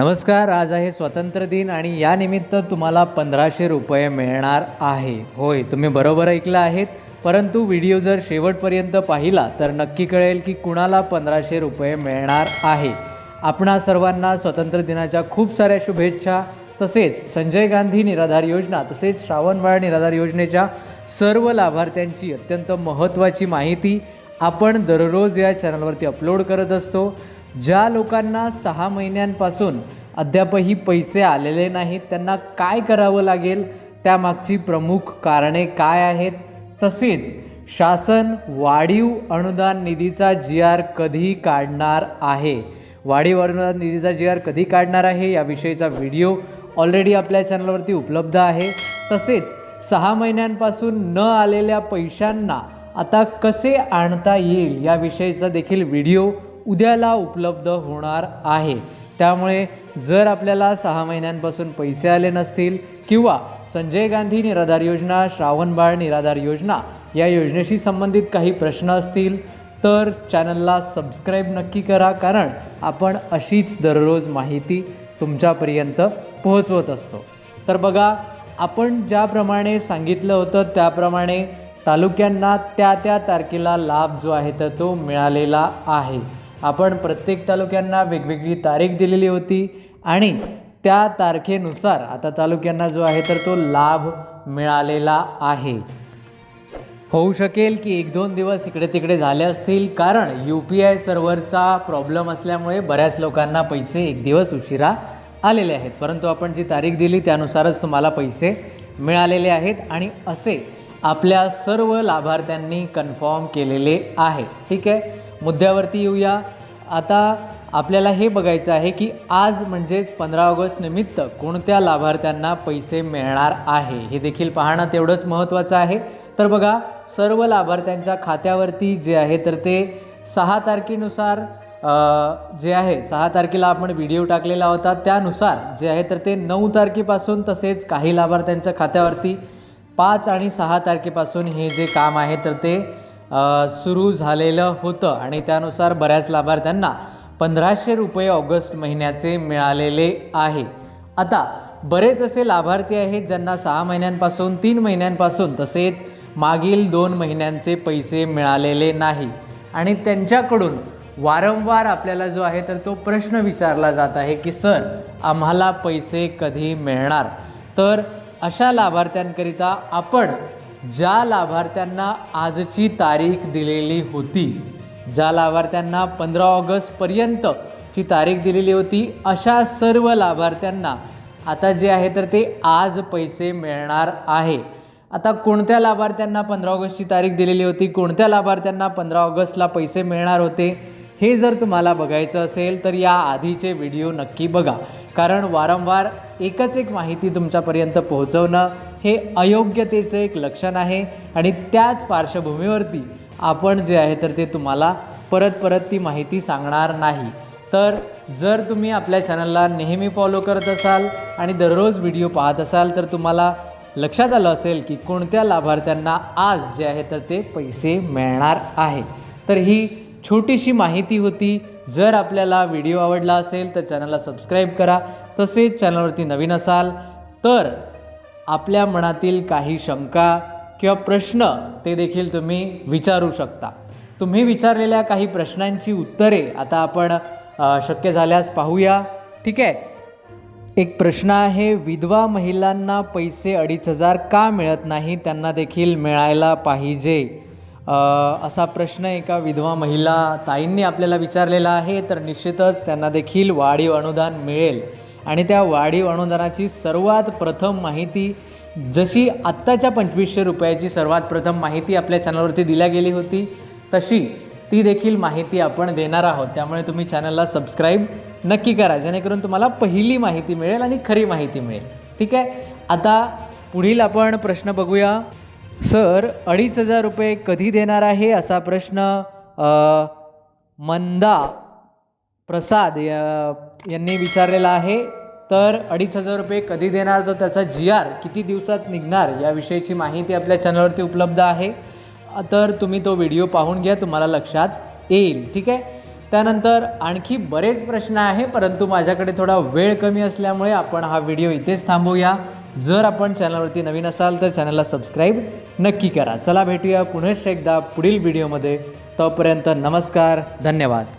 नमस्कार आज आहे स्वातंत्र्य दिन आणि यानिमित्त तुम्हाला पंधराशे रुपये मिळणार आहे. होय तुम्ही बरोबर ऐकलं आहेत. परंतु व्हिडिओ जर शेवटपर्यंत पाहिला तर नक्की कळेल की कुणाला पंधराशे रुपये मिळणार आहे. आपणा सर्वांना स्वातंत्र्य दिनाच्या खूप साऱ्या शुभेच्छा. तसेच संजय गांधी निराधार योजना तसेच श्रावणबाळ निराधार योजनेच्या सर्व लाभार्थ्यांची अत्यंत महत्त्वाची माहिती आपण दररोज या चॅनलवरती अपलोड करत असतो. ज्या लोकांना सहा महिन्यांपासून अद्यापही पैसे आलेले नाहीत त्यांना काय करावं लागेल? त्यामागची प्रमुख कारणे काय आहेत? तसेच शासन वाढीव अनुदान निधीचा जी आर कधी काढणार आहे? वाढीव अनुदान निधीचा जी आर कधी काढणार आहे? याविषयीचा व्हिडिओ ऑलरेडी आपल्या चॅनलवरती उपलब्ध आहे. तसेच सहा महिन्यांपासून न आलेल्या पैशांना आता कसे आणता येईल? याविषयीचा देखील व्हिडिओ उद्याला उपलब्ध होणार आहे. त्यामुळे जर आपल्याला सहा महिन्यांपासून पैसे आले नसतील किंवा संजय गांधी निराधार योजना श्रावणबाळ निराधार योजना या योजनेशी संबंधित काही प्रश्न असतील तर चॅनलला सबस्क्राईब नक्की करा कारण आपण अशीच दररोज माहिती तुमच्यापर्यंत पोहोचवत असतो. तर बघा आपण ज्याप्रमाणे सांगितलं होतं त्याप्रमाणे तालुक्यांना त्या त्या तारखेला लाभ जो आहे तर तो मिळालेला आहे. आपण प्रत्येक तालुक्यांना वेगवेगळी तारीख दिलेली होती आणि त्या तारखेनुसार आता तालुक्यांना जो आहे तर तो लाभ मिळालेला आहे. होऊ शकेल की एक दोन दिवस इकडे तिकडे झाले असतील कारण यू पी आय सर्व्हरचा प्रॉब्लेम असल्यामुळे बऱ्याच लोकांना पैसे एक दिवस उशिरा आलेले आहेत. परंतु आपण जी तारीख दिली त्यानुसारच तुम्हाला पैसे मिळालेले आहेत आणि असे आपल्या सर्व लाभार्थ्यांनी कन्फर्म केलेले आहे. ठीक आहे? मुद्द्यावरती येऊया. आता आपल्याला हे बघायचं आहे की आज म्हणजेच पंधरा ऑगस्ट निमित्त कोणत्या लाभार्थ्यांना पैसे मिळणार आहे? हे देखील पाहणं तेवढंच महत्त्वाचं आहे. तर बघा सर्व लाभार्थ्यांच्या खात्यावरती जे आहे तर ते सहा तारखेनुसार जे आहे सहा तारखेला आपण व्हिडिओ टाकलेला होता. त्यानुसार जे आहे तर ते नऊ तारखेपासून तसेच काही लाभार्थ्यांच्या खात्यावरती पाच आणि सहा तारखेपासून हे जे काम आहे तर ते सुरू झालेलं होतं आणि त्यानुसार बऱ्याच लाभार्थ्यांना पंधराशे रुपये ऑगस्ट महिन्याचे मिळालेले आहे. आता बरेच असे लाभार्थी आहेत ज्यांना सहा महिन्यांपासून तीन महिन्यांपासून तसेच मागील दोन महिन्यांचे पैसे मिळालेले नाही. आणि त्यांच्याकडून वारंवार आपल्याला जो आहे तर तो प्रश्न विचारला जात आहे की सर आम्हाला पैसे कधी मिळणार? तर अशा लाभार्थ्यांकरिता आपण ज्या लाभार्थ्यांना आजची तारीख दिलेली होती ज्या लाभार्थ्यांना पंधरा ऑगस्टपर्यंतची तारीख दिलेली होती अशा सर्व लाभार्थ्यांना आता जे आहे तर ते आज पैसे मिळणार आहे. आता कोणत्या लाभार्थ्यांना पंधरा ऑगस्टची तारीख दिलेली होती कोणत्या लाभार्थ्यांना पंधरा ऑगस्टला पैसे मिळणार होते हे जर तुम्हाला बघायचं असेल तर या आधीचे व्हिडिओ नक्की बघा. कारण वारंवार एकच एक माहिती तुमच्यापर्यंत पोहोचवणं हे अयोग्यतेचं एक लक्षण आहे. आणि त्याच पार्श्वभूमीवरती आपण जे आहे तर ते तुम्हाला परत परत ती माहिती सांगणार नाही. तर जर तुम्ही आपल्या चॅनलला नेहमी फॉलो करत असाल आणि दररोज व्हिडिओ पाहत असाल तर तुम्हाला लक्षात आलं असेल की कोणत्या लाभार्थ्यांना आज जे आहे तर ते पैसे मिळणार आहे. तर ही छोटीशी माहिती होती. जर आपल्याला व्हिडिओ आवडला असेल तर चॅनलला सबस्क्राईब करा. तसेच चॅनलवरती नवीन असाल तर आपल्या मनातील काही शंका किंवा प्रश्न ते देखील तुम्ही विचारू शकता. तुम्ही विचारलेल्या काही प्रश्नांची उत्तरे आता आपण शक्य झाल्यास पाहूया. ठीक आहे? एक प्रश्न आहे विधवा महिलांना पैसे अडीच हजार का मिळत नाही? त्यांना देखील मिळायला पाहिजे. असा प्रश्न एका विधवा महिला ताईंनी आपल्याला विचारलेला आहे तर निश्चितच त्यांना देखील वाढीव अनुदान मिळेल. आणि त्या वाढीव अनुदानाची सर्वात प्रथम माहिती जशी आत्ताच्या पंचवीसशे रुपयाची सर्वात प्रथम माहिती आपल्या चॅनलवरती दिल्या गेली होती तशी ती देखील माहिती आपण देणार आहोत. त्यामुळे तुम्ही चॅनलला सबस्क्राईब नक्की करा जेणेकरून तुम्हाला पहिली माहिती मिळेल आणि खरी माहिती मिळेल. ठीक आहे? आता पुढील आपण प्रश्न बघूया. सर अडीच हजार रुपये कधी देणार आहे असा प्रश्न मंदा प्रसाद या- यांनी विचारलेला आहे. तर अडीच हजार रुपये कधी देणार? तर त्याचा जी आर किती दिवसात निघणार याविषयीची माहिती आपल्या चॅनलवरती उपलब्ध आहे. तर तुम्ही तो व्हिडिओ पाहून घ्या तुम्हाला लक्षात येईल. ठीक आहे? त्यानंतर आणखी बरेच प्रश्न आहे परंतु माझ्याकडे थोडा वेळ कमी असल्यामुळे आपण हा व्हिडिओ इथेच थांबवूया. जर आपण चॅनलवरती नवीन असाल तर चॅनलला सबस्क्राईब नक्की करा. चला भेटूया पुन्हा एकदा पुढील व्हिडिओमध्ये. तोपर्यंत नमस्कार धन्यवाद.